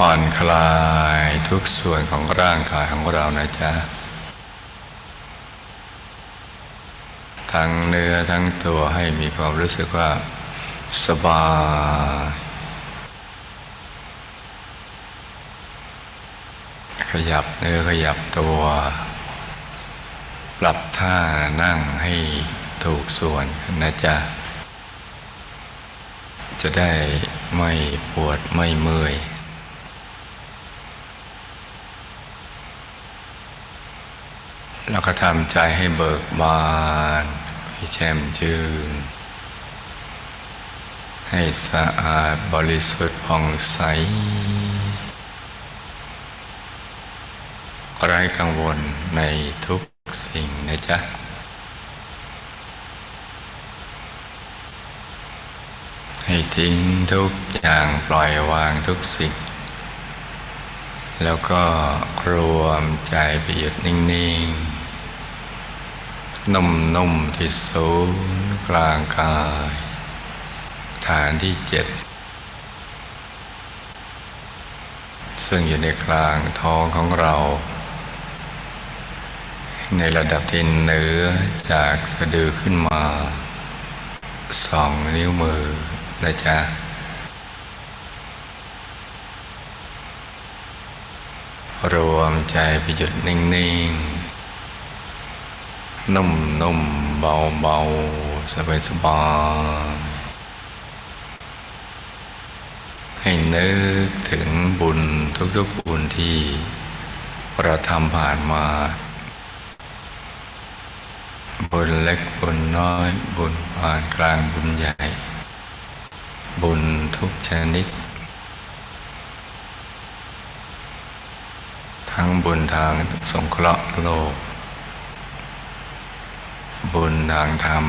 ผ่อนคลายทุกส่วนของร่างกายของเรานะจ๊ะ ทั้งเนื้อทั้งตัวให้มีความรู้สึกว่าสบาย ขยับเนื้อขยับตัว ปรับท่านั่งให้ถูกส่วนนะจ๊ะ จะได้ไม่ปวดไม่เมื่อย เราก็ทำใจให้เบิกบานให้แช่มชื่น ให้สะอาดบริสุทธิ์ผ่องใสไร้กังวลในทุกสิ่งนะจ๊ะ ให้ทิ้งทุกอย่างปล่อยวางทุกสิ่ง แล้วก็รวมใจไปหยุดนิ่ง ๆ นุ่มๆที่ศูนย์กลางกาย ฐานที่เจ็ดซึ่งอยู่ในกลางท้องของเรา ในระดับที่เหนือจากสะดือขึ้นมาสองนิ้วมือนะจ๊ะรวมใจไปหยุดนิ่ง ๆ นุ่มๆเบาๆสบายๆให้นึกถึงบุญทุกๆบุญที่เราทำผ่านมาบุญเล็กบุญน้อย บุญปานกลางบุญใหญ่ บุญทุกชนิด ทั้งบุญทางสงเคราะห์โลก บุญทางธรรม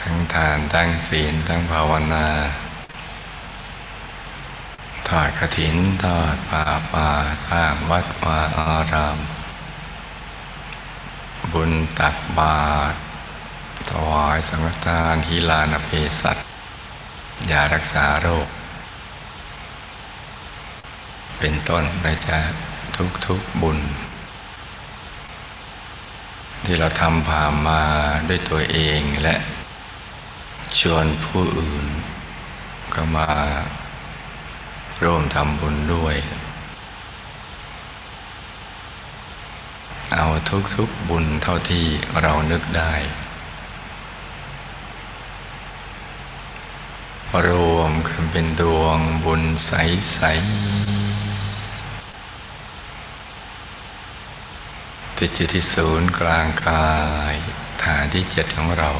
ทั้งทานทั้งศีลทั้งภาวนาทอดกระถินทอดป่าป่าสร้างวัดวาอาราม บุญตักบาตรถวายสังฆทานฮิลานเพสัตยารักษาโรค เป็นต้นนะจ๊ะทุกทุกๆบุญ ที่เราทำผ่านมาด้วยตัวเองและชวนผู้อื่น ก็มาร่วมทำบุญด้วย เอาทุกๆบุญเท่าที่เรานึกได้ รวมกันเป็นดวงบุญใสๆ ติดอยู่ที่ศูนย์กลางกาย ฐานที่เจ็ดของเรา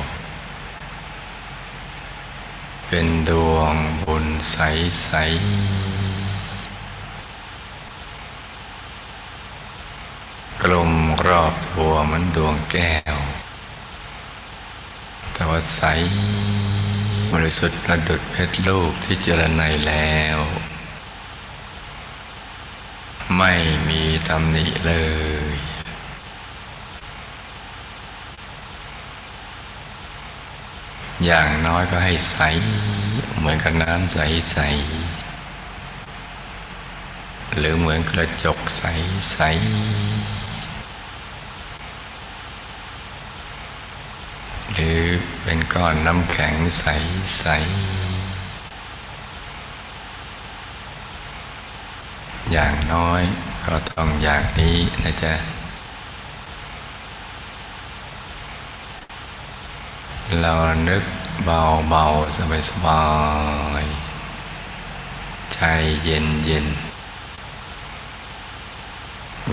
เป็นดวงบุญใสๆกลมรอบตัวเหมันดวงแก้ว แต่ว่าใสบริสุทธิ์ประดุดเพชรลูกที่เจรไนแล้ว ไม่มีตำหนิเลย อย่างน้อยก็ให้ใส เหมือนกับน้ำใสใสหรือเหมือนกระจกใสใสหรือเป็นก้อนน้ำแข็งใสใสอย่างน้อยก็ต้องอย่างนี้นะจ๊ะ เรานึกเบาเบาสบายสบาย ใจเย็นเย็น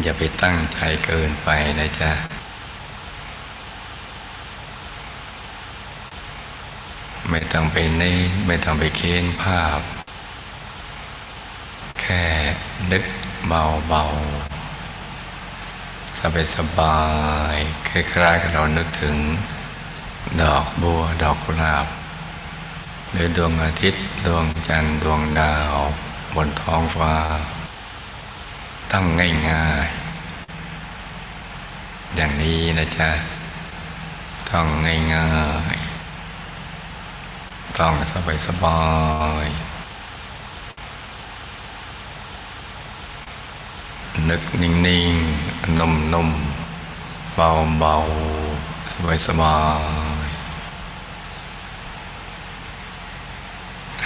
อย่าไปตั้งใจเกินไปนะจ๊ะ ไม่ต้องไปเน้นไม่ต้องไปเค้นภาพ แค่นึกเบาๆสบายสบายๆคล้ายๆกับเรานึกถึง ดอกบัวดอกกุหลาบ หรือดวงอาทิตย์ ดวงจันทร์ดวงดาว บนท้องฟ้าต้องง่ายๆ อย่างนี้นะจ๊ะ ต้องง่ายๆ ต้องสบายสบายๆนึกนิ่งๆนุ่มๆเบาๆสบายๆ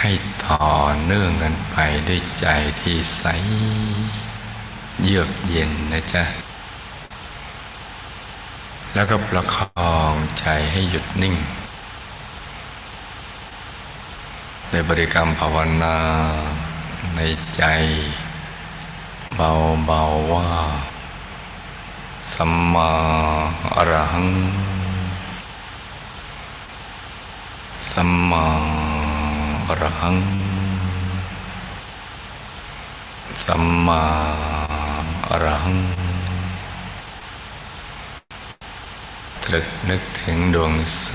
ให้ต่อเนื่องกันไปด้วยใจที่ใส เยือกเย็นนะจ๊ะ แล้วก็ประคองใจให้หยุดนิ่ง ในบริกรรมภาวนาในใจ เบาๆว่า สัมมาอรหัง สัมมา อรหัง สัมมาอรหังตรึกนึกถึงดวงใส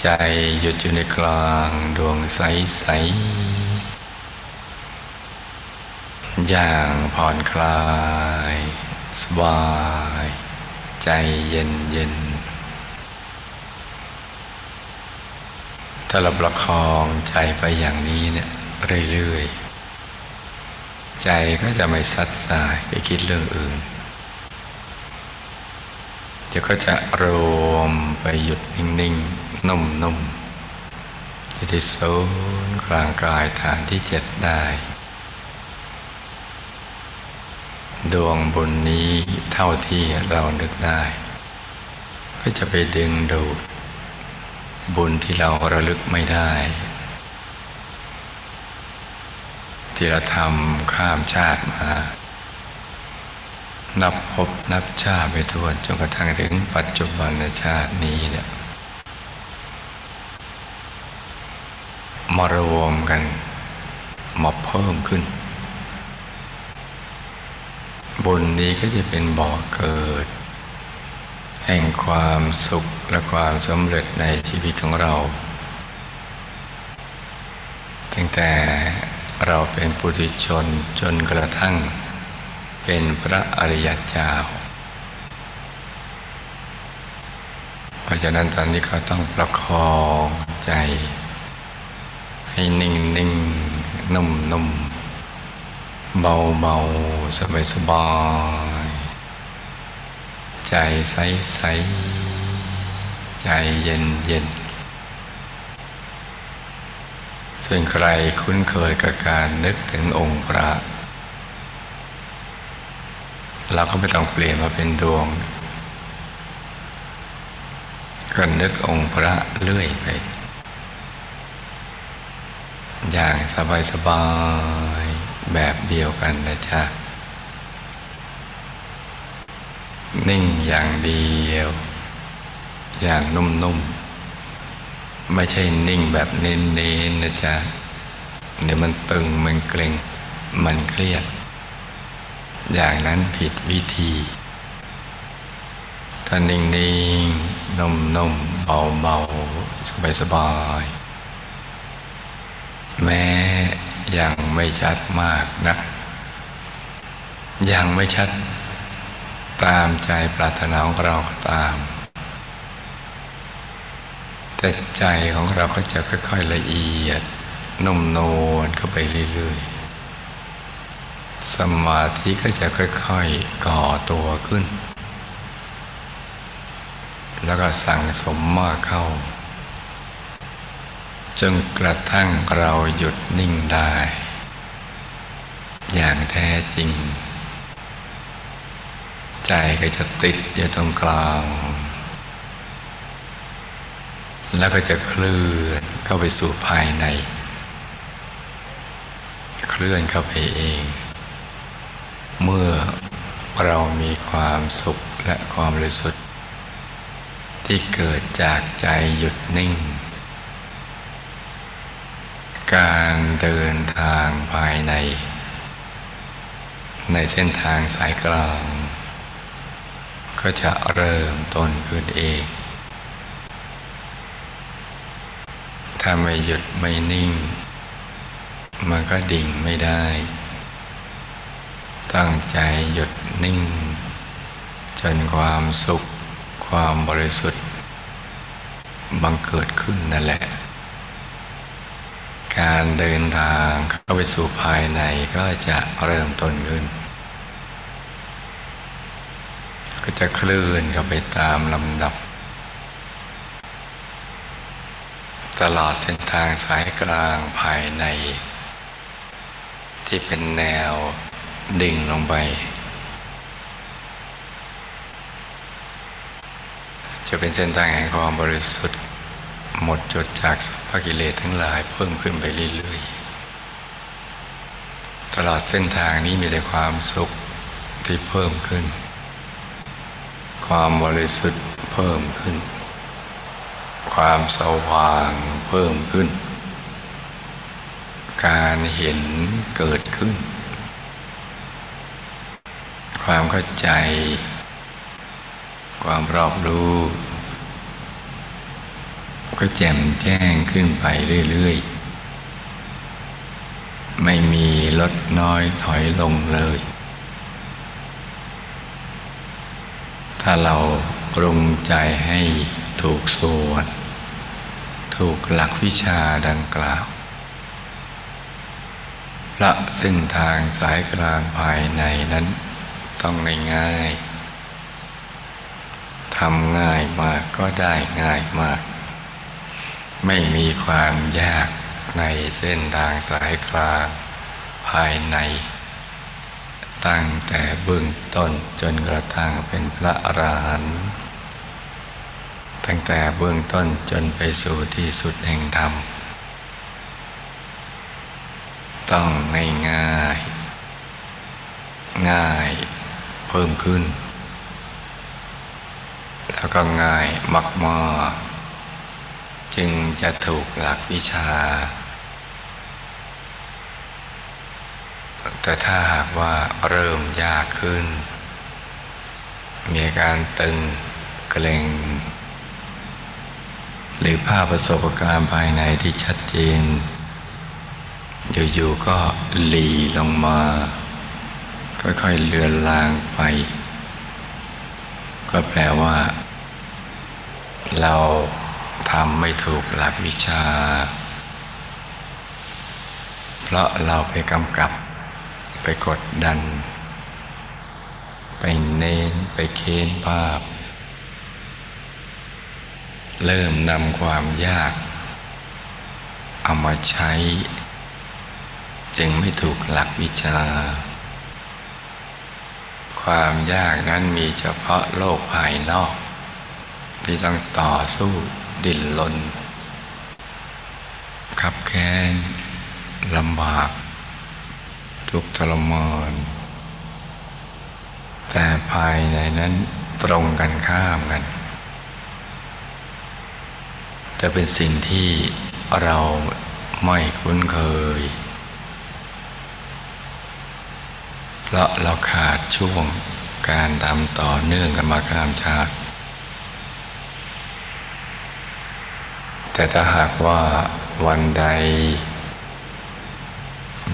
ใจหยุดอยู่ในกลางดวงใสใส อย่างผ่อนคลาย สบาย ใจเย็นเย็น ถ้าเราประคองใจไปอย่างนี้เนี่ยเรื่อยๆ ใจก็จะไม่ซัดสายไปคิดเรื่องอื่น เดี๋ยวก็จะรวมไปหยุดนิ่งๆ นุ่มๆอยู่ที่ศูนย์กลางกายฐานที่เจ็ดได้ ดวงบุญนี้เท่าที่เรานึกได้ ก็จะไปดึงดูด บุญที่เราระลึกไม่ได้ ที่เราทำข้ามชาติมา นับพบนับชาติไปทวนจนกระทั่งถึงปัจจุบันชาตินี้เนี่ยมารวมกันมาเพิ่มขึ้น บุญนี้ก็จะเป็นบ่อเกิด แห่งความสุข และความสำเร็จในชีวิตของเรา ตั้งแต่เราเป็นปุถุชนจนกระทั่ง เป็นพระอริยเจ้า เพราะฉะนั้นตอนนี้เขาต้องประคองใจ ให้นิ่งนิ่งนุ่มนุ่มเบาเบาสบายสบายใจใสใส ใจเย็นเย็นส่วนใครคุ้นเคยกับการนึกถึงองค์พระ เราก็ไม่ต้องเปลี่ยนมาเป็นดวงก็นึกองค์พระเลื่อยไป อย่างสบายสบายๆแบบเดียวกันนะจ๊ะ นิ่งอย่างเดียว อย่างนุ่มๆ ไม่ใช่นิ่งแบบเน้นๆนะจ๊ะ เดี๋ยวมันตึงมันเกร็ง มันเครียด อย่างนั้นผิดวิธีถ้านิ่งๆนุ่มๆเบาๆสบายๆแม้ยังไม่ชัดมากนักยังไม่ชัดตามใจปรารถนาของเราก็ตาม แต่ใจของเราก็จะค่อยๆละเอียดนุ่มนวลเข้าไปเรื่อยๆ สมาธิก็จะค่อยๆก่อตัวขึ้น แล้วก็สั่งสมมากเข้า จนกระทั่งเราหยุดนิ่งได้ อย่างแท้จริง ใจก็จะติดอยู่ตรงกลาง แล้วก็จะเคลื่อนเข้าไปสู่ภายใน เคลื่อนเข้าไปเอง เมื่อเรามีความสุขและความบริสุทธิ์ ที่เกิดจากใจหยุดนิ่ง การเดินทางภายใน ในเส้นทางสายกลาง ก็จะเริ่มต้นขึ้นเอง ถ้าไม่หยุดไม่นิ่ง มันก็ดิ่งไม่ได้ ตั้งใจหยุดนิ่ง จนความสุข ความบริสุทธิ์บังเกิดขึ้นนั่นแหละ การเดินทางเข้าไปสู่ภายในก็จะเริ่มต้นขึ้น ก็จะเคลื่อนเข้าไปตามลำดับ ตลอดเส้นทางสายกลางภายใน ที่เป็นแนวดิ่งลงไป จะเป็นเส้นทางแห่งความบริสุทธิ์ หมดจดจากสัพพกิเลสทั้งหลายเพิ่มขึ้นไปเรื่อยๆ ตลอดเส้นทางนี้มีแต่ความสุขที่เพิ่มขึ้น ความบริสุทธิ์เพิ่มขึ้น ความสว่างเพิ่มขึ้น การเห็นเกิดขึ้น ความเข้าใจ ความรอบรู้ ก็แจ่มแจ้งขึ้นไปเรื่อย ๆ ไม่มีลดน้อยถอยลงเลย ถ้าเราปรุงใจให้ ถูกส่วน ถูกหลักวิชาดังกล่าวละเส้นทางสายกลางภายในนั้นต้องง่ายๆทำง่ายมากก็ได้ง่ายมาก ไม่มีความยากในเส้นทางสายกลางภายใน ตั้งแต่เบื้องต้นจนกระทั่งเป็นพระอรหันต์ ตั้งแต่เบื้องต้นจนไปสู่ที่สุดแห่งธรรม ต้องง่ายง่าย ง่ายเพิ่มขึ้น แล้วก็ง่ายมากๆจึงจะถูกหลักวิชา แต่ถ้าหากว่าเริ่มยากขึ้น มีอาการตึงเกร็ง หรือภาพประสบการณ์ภายในที่ชัดเจน อยู่ๆก็หลีลงมา ค่อยๆเลือนลางไป ก็แปลว่า เราทำไม่ถูกหลักวิชา เพราะเราไปกำกับ ไปกดดัน ไปเน้นไปเค้นภาพ เริ่มนำความยาก เอามาใช้ จึงไม่ถูกหลักวิชา ความยากนั้นมีเฉพาะโลกภายนอก ที่ต้องต่อสู้ดิ้นรนขับแค้นลำบาก ทุกข์ทรมานแต่ภายในนั้นตรงกันข้ามกัน จะเป็นสิ่งที่เราไม่คุ้นเคย เพราะเราขาดช่วงการทำต่อเนื่องกันมาข้ามชาติ แต่ถ้าหากว่าวันใด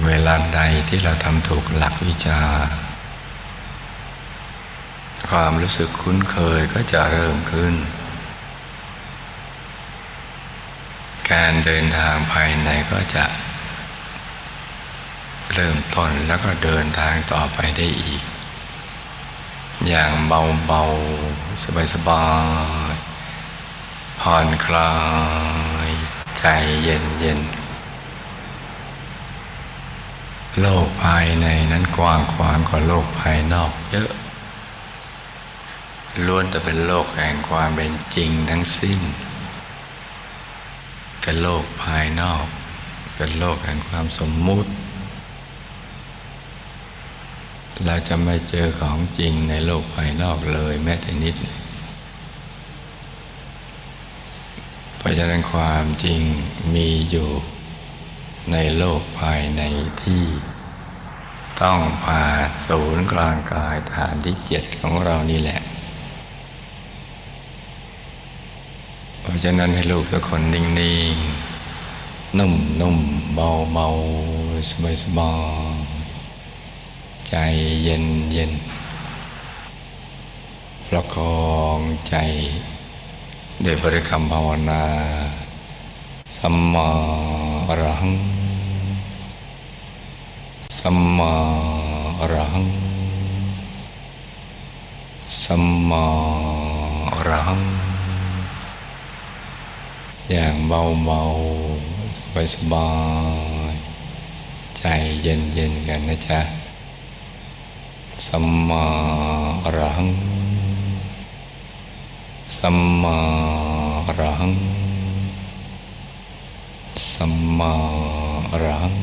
เวลาใดที่เราทำถูกหลักวิชา ความรู้สึกคุ้นเคยก็จะเริ่มขึ้น การเดินทางภายในก็จะ เริ่มต้นแล้วก็เดินทางต่อไปได้อีก อย่างเบาๆ สบายๆผ่อนคลาย ใจเย็นๆ โลกภายในนั้นกว้างขวางกว่าโลกภายนอกเยอะล้วนแต่เป็นโลกแห่งความเป็นจริงทั้งสิ้น กับโลกภายนอกเป็นโลกแห่งความสมมุติ เราจะไม่เจอของจริงในโลกภายนอกเลยแม้แต่นิด เพราะฉะนั้นความจริงมีอยู่ในโลกภายในที่ ต้องผ่าศูนย์กลางกายฐานที่เจ็ดของเรานี่แหละ เพ ราะฉะนั้นให้ลูกทุกคนนิ่งๆ นุ่มนุ่มเบาเบาสบายสบายใจเย็นเย็นประคองใจด้วยบริกรรมภาวนาสัมมาอรหัง สัมมาอรหัง สัมมาอรหัง อย่างเบาเบาสบายสบายใจเย็นเย็นกันนะจ๊ะสัมมาอรหัง สัมมาอรหัง สัมมาอรหัง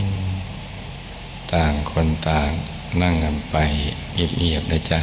ต่างคนต่างนั่งกันไปเงียบๆนะจ๊ะ